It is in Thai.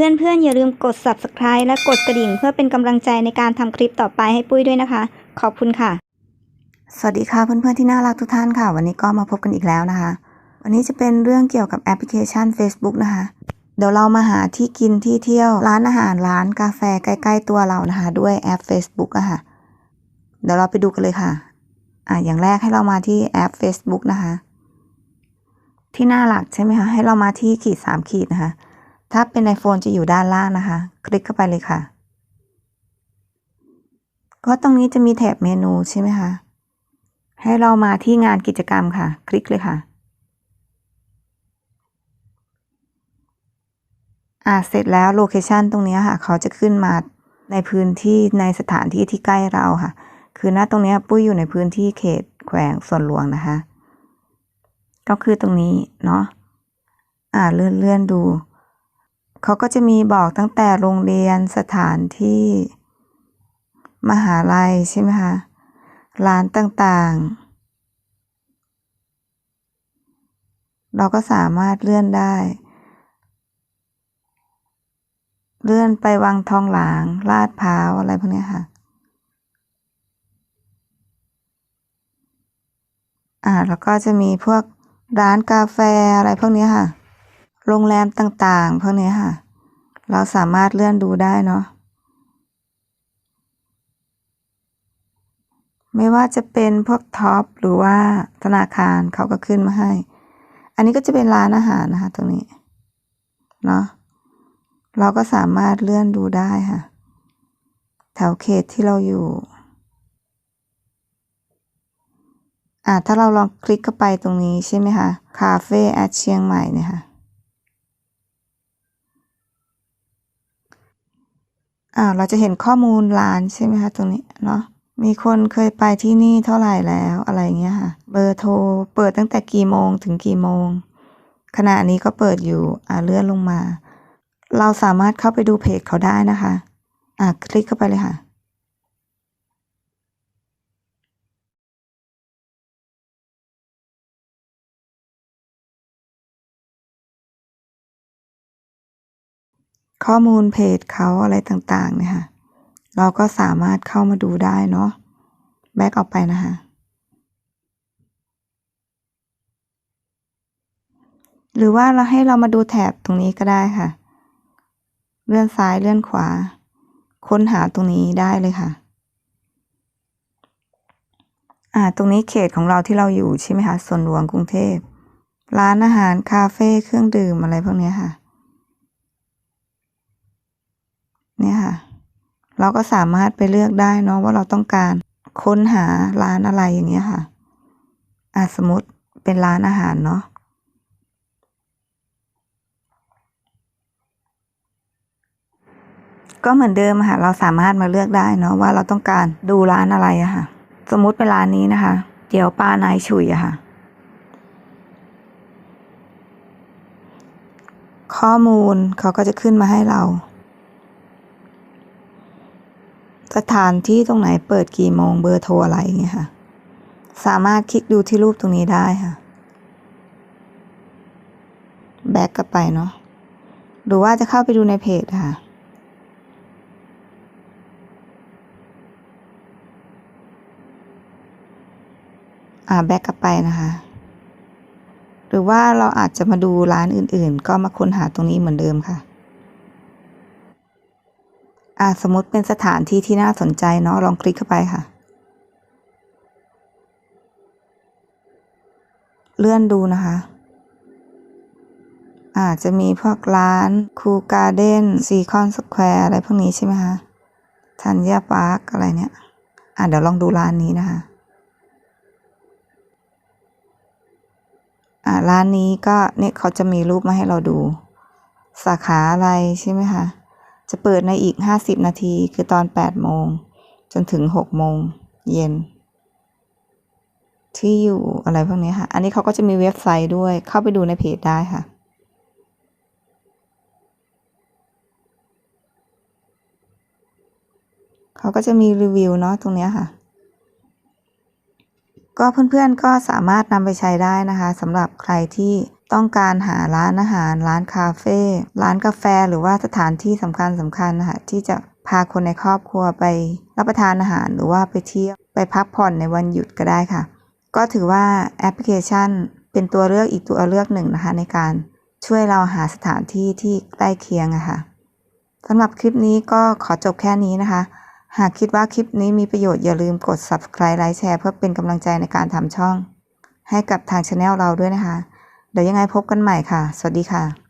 เพื่อนๆอย่าลืมกด subscribe และกดกระดิ่ง เพื่อเป็นกำลังใจในการทำคลิปต่อไปให้ปุ้ยด้วยนะคะ ขอบคุณค่ะ สวัสดีค่ะเพื่อนๆที่น่ารักทุกท่านค่ะ วันนี้ก็มาพบกันอีกแล้วนะคะ วันนี้จะเป็นเรื่องเกี่ยวกับแอปพลิเคชัน Facebook นะคะ เดี๋ยวเรามาหาที่กินที่เที่ยวร้านอาหารร้านกาแฟใกล้ ๆ ตัวเรานะคะ ด้วยแอป Facebook อะค่ะ เดี๋ยวเราไปดูกันเลยค่ะอะอย่างแรกให้เรามาที่แอป Facebook นะคะ ที่หน้าหลักใช่ไหมคะให้เรามาที่ขีดสามขีดนะคะ ถ้าเป็น iPhone จะอยู่ด้านล่างนะคะ คลิกเข้าไปเลยค่ะ ก็ตรงนี้จะมีแถบเมนูใช่ไหมคะ ให้เรามาที่งานกิจกรรมค่ะ คลิกเลยค่ะอ่าเสร็จแล้วโลเคชันตรงนี้ค่ะ เขาจะขึ้นมาในพื้นที่ในสถานที่ที่ใกล้เราค่ะ คือหน้าตรงนี้ปุ้ยอยู่ในพื้นที่เขตแขวงส่วนหลวงนะคะ ก็คือตรงนี้เนาะอ่าเลื่อนเลื่อนดู เขาก็จะมีบอกตั้งแต่โรงเรียนสถานที่ มหาลัยใช่ไหมคะร้านต่างๆ เราก็สามารถเลื่อนได้ เลื่อนไปวังทองหลาง ลาดพร้าวอะไรพวกนี้ค่ะ อ่าแล้วก็จะมีพวกร้านกาแฟอะไรพวกนี้ค่ะ โรงแรมต่างๆพวกนี้ค่ะ เราสามารถเลื่อนดูได้เนาะไม่ว่าจะเป็นพวกท็อปหรือว่าธนาคารเขาก็ขึ้นมาให้ อันนี้ก็จะเป็นร้านอาหารนะคะ ตรงนี้ เนาะ เราก็สามารถเลื่อนดูได้ค่ะ แถวเขตที่เราอยู่ อ่าถ้าเราลองคลิกเข้าไปตรงนี้ใช่ไหมคะ คาเฟ่แอดเชียงใหม่เนี่ยค่ะ อ่าเราจะเห็นข้อมูลร้านใช่ไหมคะตรงนี้เนาะมีคนเคยไปที่นี่เท่าไหร่แล้วอะไรเงี้ยค่ะ เบอร์โทรเปิดตั้งแต่กี่โมงถึงกี่โมง ขณะนี้ก็เปิดอยู่อ่าเลื่อนลงมา เราสามารถเข้าไปดูเพจเขาได้นะคะ อ่าคลิกเข้าไปเลยค่ะ ข้อมูลเพจเขาอะไรต่างๆเนี่ยค่ะ เราก็สามารถเข้ามาดูได้เนาะแบ็กออกไปนะคะหรือว่าเราให้เรามาดูแถบตรงนี้ก็ได้ค่ะ เลื่อนซ้ายเลื่อนขวา ค้นหาตรงนี้ได้เลยค่ะ อ่า ตรงนี้เขตของเราที่เราอยู่ใช่ไหมคะส่วนหลวงกรุงเทพ ร้านอาหารคาเฟ่เครื่องดื่มอะไรพวกนี้ค่ะ เนี่ยค่ะ เราก็สามารถไปเลือกได้เนาะว่าเราต้องการค้นหาร้านอะไรอย่างเงี้ยค่ะอะสมมติเป็นร้านอาหารเนาะก็เหมือนเดิมค่ะ เราสามารถมาเลือกได้เนาะว่าเราต้องการดูร้านอะไรอะค่ะ สมมุติเป็นร้านนี้นะคะเตี๋ยวปลานายฉุยอะค่ะ ข้อมูลเขาก็จะขึ้นมาให้เรา สถานที่ตรงไหนเปิดกี่โมงเบอร์โทรอะไรอย่างเงี้ยค่ะ สามารถคลิกดูที่รูปตรงนี้ได้ค่ะ แบ็กกลับไปเนาะหรือว่าจะเข้าไปดูในเพจค่ะ อ่าแบ็กกลับไปนะคะ หรือว่าเราอาจจะมาดูร้านอื่นๆ ก็มาค้นหาตรงนี้เหมือนเดิมค่ะ อ่าสมมติเป็นสถานที่ที่น่าสนใจเนาะลองคลิกเข้าไปค่ะ เลื่อนดูนะคะอาจจะมีพวกร้านคูการ์เด้นซีคอนสแควร์อะไรพวกนี้ใช่ไหมคะธัญญาปาร์คอะไรเนี่ย อ่าเดี๋ยวลองดูร้านนี้นะคะ อ่าร้านนี้ก็เนี่ยเขาจะมีรูปมาให้เราดู สาขาอะไรใช่ไหมคะ จะเปิดในอีกห้าสิบนาทีคือตอนแปดโมง จนถึงหกโมงเย็น ที่อยู่อะไรพวกนี้ค่ะ อันนี้เขาก็จะมีเว็บไซต์ด้วย เข้าไปดูในเพจได้ค่ะ เขาก็จะมีรีวิวเนาะตรงนี้ค่ะ ก็เพื่อนๆก็สามารถนำไปใช้ได้นะคะสำหรับใครที่ต้องการหาร้านอาหาร ร้านคาเฟ่ร้านกาแฟ หรือว่าสถานที่สำคัญสำคัญนะคะที่จะพาคนในครอบครัวไปรับประทานอาหารหรือว่าไปเที่ยวไปพักผ่อนในวันหยุดก็ได้ค่ะ ก็ถือว่าแอปพลิเคชัน เป็นตัวเลือกอีกตัวเลือกหนึ่งนะคะ ในการช่วยเราหาสถานที่ที่ใกล้เคียงอะค่ะสำหรับคลิปนี้ก็ขอจบแค่นี้นะคะ หากคิดว่าคลิปนี้มีประโยชน์อย่าลืมกด subscribe ไลค์แชร์เพื่อเป็นกำลังใจในการทำช่อง ให้กับทางช anel เราด้วยนะคะ เดี๋ยวยังไงพบกันใหม่ค่ะ สวัสดีค่ะ